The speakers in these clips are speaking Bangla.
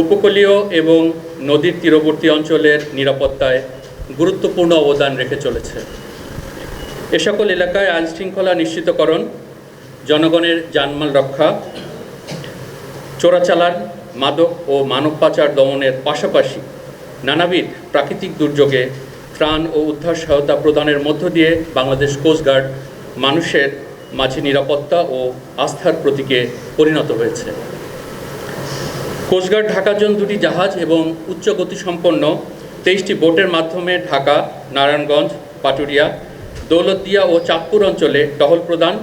উপকূলীয় এবং নদীর তীরবর্তী অঞ্চলের নিরাপত্তায় গুরুত্বপূর্ণ অবদান রেখে চলেছে। এ সকল এলাকায় আইনশৃঙ্খলা নিশ্চিতকরণ, জনগণের জানমাল রক্ষা, চোরাচালান, মাদক ও মানব পাচার দমনের পাশাপাশি নানাবিধ প্রাকৃতিক দুর্যোগে ত্রাণ ও উদ্ধার সহায়তা প্রদানের মধ্য দিয়ে বাংলাদেশ কোস্টগার্ড মানুষের মাঝে নিরাপত্তা ও আস্থার প্রতীকে পরিণত হয়েছে। কোস্টগার্ড ঢাকার জন্য দুটি জাহাজ এবং উচ্চ গতিসম্পন্ন তেইশটি বোটের মাধ্যমে ঢাকা, নারায়ণগঞ্জ, পাটুরিয়া, দৌলতদিয়া ও চাঁদপুর অঞ্চলে টহল প্রদান,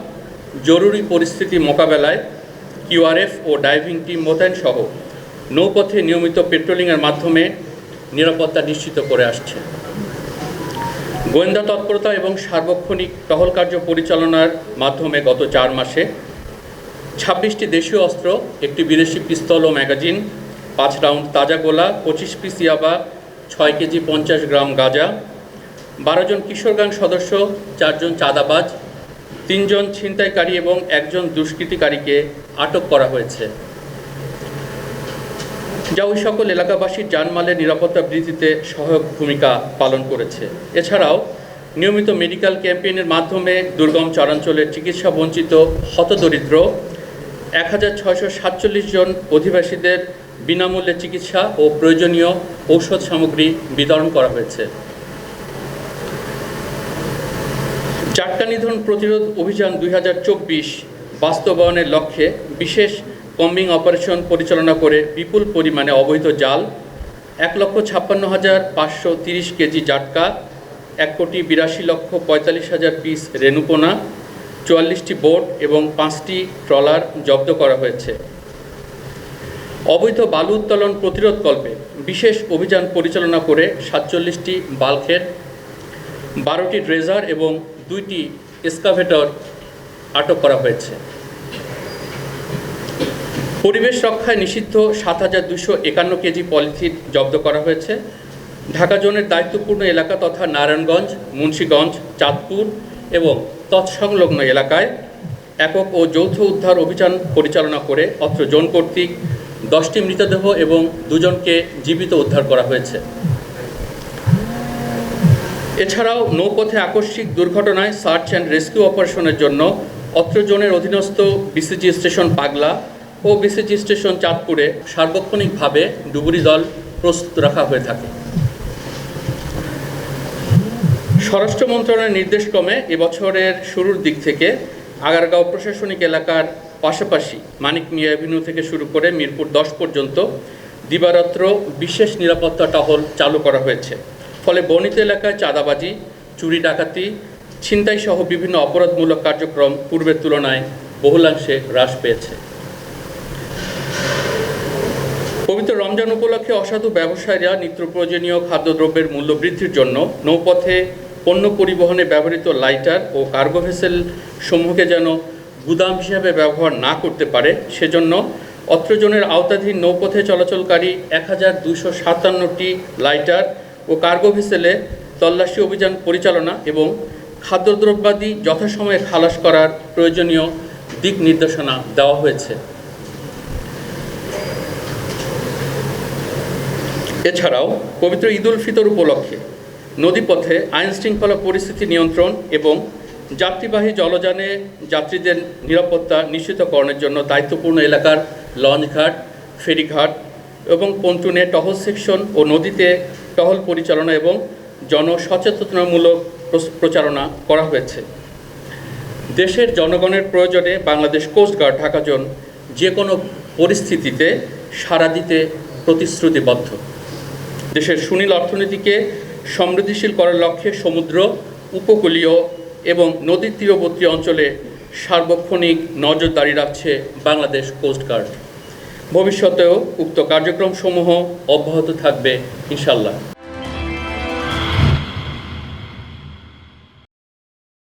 জরুরি পরিস্থিতি মোকাবেলায় কিউআরএফ ও ডাইভিং টিম মোতায়েন সহ নৌপথে নিয়মিত পেট্রোলিংয়ের মাধ্যমে নিরাপত্তা নিশ্চিত করে আসছে। গোয়েন্দা তৎপরতা এবং সার্বক্ষণিক টহল কার্য পরিচালনার মাধ্যমে গত চার মাসে ছাব্বিশটি দেশীয় অস্ত্র, একটি বিদেশি পিস্তল ও ম্যাগাজিন, পাঁচ রাউন্ড তাজা গোলা, পঁচিশ পিস ইয়াবা, ছয় কেজি পঞ্চাশ গ্রাম গাঁজা, বারো জন কিশোর গ্যাং সদস্য চারজন চাঁদাবাজ তিনজন ছিনতাইকারী এবং একজন দুষ্কৃতিকারীকে আটক করা হয়েছে। যা ওই সকল এলাকাবাসীর জানমালের নিরাপত্তা বৃদ্ধিতে সহায়ক ভূমিকা পালন করেছে। এছাড়াও, নিয়মিত মেডিকেল ক্যাম্পেইনের মাধ্যমে দুর্গম চরাঞ্চলের চিকিৎসা বঞ্চিত, হতদরিদ্র এক হাজার ছয়শো সাতচল্লিশ জন অধিবাসীদের বিনামূল্যে চিকিৎসা ও প্রয়োজনীয় ঔষধ সামগ্রী বিতরণ করা হয়েছে। চারটা নিধন প্রতিরোধ অভিযান দুই হাজার চব্বিশ বাস্তবায়নের লক্ষ্যে বিশেষ কম্বিং অপারেশন পরিচালনা করে বিপুল পরিমাণে অবৈধ জাল, এক লক্ষ ছাপ্পান্ন হাজার পাঁচশো তিরিশ কেজি জাটকা, এক কোটি বিরাশি লক্ষ পঁয়তাল্লিশ হাজার পিস রেণুপোনা চুয়াল্লিশটি বোট এবং পাঁচটি ট্রলার জব্দ করা হয়েছে। অবৈধ বালু উত্তোলন প্রতিরোধকল্পে বিশেষ অভিযান পরিচালনা করে সাতচল্লিশটি বাল্কের বারোটি ড্রেজার এবং দুইটি এসকাভেটর আটক করা হয়েছে। পরিবেশ রক্ষায় নিষিদ্ধ সাত হাজার দুশো একান্ন কেজি পলিথিন জব্দ করা হয়েছে। ঢাকা জোনের দায়িত্বপূর্ণ এলাকা তথা নারায়ণগঞ্জ, মুন্সীগঞ্জ, চাঁদপুর এবং তৎসংলগ্ন এলাকায় একক ও যৌথ উদ্ধার অভিযান পরিচালনা করে অত্র জোন কর্তৃক দশটি মৃতদেহ এবং দুজনকে জীবিত উদ্ধার করা হয়েছে। এছাড়াও নৌপথে আকস্মিক দুর্ঘটনায় সার্চ অ্যান্ড রেস্কিউ অপারেশনের জন্য অত্র জোনের অধীনস্থ বিসিজি স্টেশন পাগলা ও বিসিজি স্টেশন চাঁদপুরে সার্বক্ষণিকভাবে ডুবুরি দল প্রস্তুত রাখা হয়ে থাকে। স্বরাষ্ট্র মন্ত্রণালয়ের নির্দেশক্রমে এবছরের শুরুর দিক থেকে আগারগাঁও প্রশাসনিক এলাকার পাশাপাশি মানিক মিয়া অ্যাভিনিউ থেকে শুরু করে মিরপুর দশ পর্যন্ত দিবারাত্র বিশেষ নিরাপত্তা টহল চালু করা হয়েছে। ফলে বর্ণিত এলাকায় চাঁদাবাজি, চুরি ডাকাতি ছিনতাই সহ বিভিন্ন অপরাধমূলক কার্যক্রম পূর্বের তুলনায় বহুলাংশে হ্রাস পেয়েছে। পবিত্র রমজান উপলক্ষে অসাধু ব্যবসায়ীরা নিত্য প্রয়োজনীয় খাদ্যদ্রব্যের মূল্য বৃদ্ধির জন্য নৌপথে পণ্য পরিবহনে ব্যবহৃত লাইটার ও কার্গো ভেসেল সমূহকে যেন গুদাম হিসাবে ব্যবহার না করতে পারে, সেজন্য অত্রজনের আওতাধীন নৌপথে চলাচলকারী এক হাজার দুশো সাতান্নটি লাইটার ও কার্গো ভেসেলে তল্লাশি অভিযান পরিচালনা এবং খাদ্যদ্রব্যাদি যথাসময়ে খালাস করার প্রয়োজনীয় দিক নির্দেশনা দেওয়া হয়েছে। এছাড়াও পবিত্র ঈদুল ফিতর উপলক্ষে নদীপথে আইন শৃঙ্খলা পরিস্থিতি নিয়ন্ত্রণ এবং যাত্রীবাহী জলযানে যাত্রীদের নিরাপত্তা নিশ্চিতকরণের জন্য দায়িত্বপূর্ণ এলাকার লঞ্চঘাট, ফেরিঘাট এবং পন্টুনে টহল সেকশন ও নদীতে টহল পরিচালনা এবং জনসচেতনতামূলক প্রস- প্রচারণা করা হয়েছে। দেশের জনগণের প্রয়োজনে বাংলাদেশ কোস্টগার্ড ঢাকা জোন যে কোনো পরিস্থিতিতে সাড়া দিতে প্রতিশ্রুতিবদ্ধ। দেশের সুনীল অর্থনীতিকে সমৃদ্ধিশীল করার লক্ষ্যে সমুদ্র, উপকূলীয় এবং নদীর তীরবর্তী অঞ্চলে সার্বক্ষণিক নজরদারি রাখছে বাংলাদেশ কোস্টগার্ড ভবিষ্যতেও উক্ত কার্যক্রমসমূহ অব্যাহত থাকবে ইনশাল্লাহ